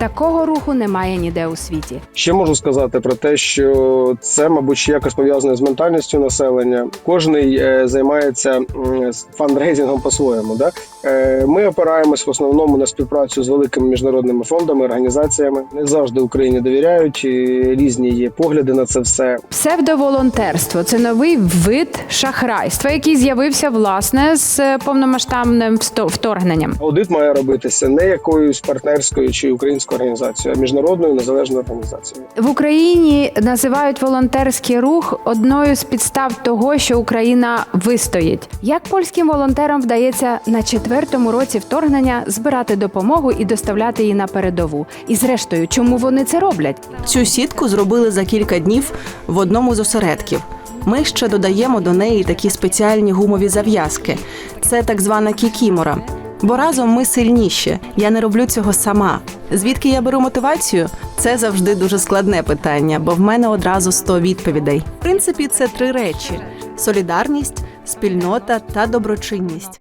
Такого руху немає ніде у світі. Ще можу сказати про те, що це, мабуть, якось пов'язане з ментальністю населення. Кожний е, займається фандрейзингом по-своєму. Да? Е, ми опираємось в основному на співпрацю з великими міжнародними фондами, організаціями. Не завжди Україні довіряють. і Різні є погляди на це все. Псевдоволонтерство це новий вид шахрайства, який з'явився власне з повномасштабним всто- вторгненням. Аудит має робитися не якоюсь партнерською чи українською організацією, а міжнародною незалежною організацією. В Україні називають волонтерський рух одною з підстав того, що Україна вистоїть. Як польським волонтерам вдається на четвертому році вторгнення збирати допомогу і доставляти її на передову? І зрештою, чому вони це роблять? Цю сітку зробили за кілька днів в одному з осередків. Ми ще додаємо до неї такі спеціальні гумові зав'язки. Це так звана кікімора. Бо разом ми сильніші. Я не роблю цього сама. Звідки я беру мотивацію? Це завжди дуже складне питання, бо в мене одразу 100 відповідей. В принципі, це три речі: солідарність, спільнота та доброчинність.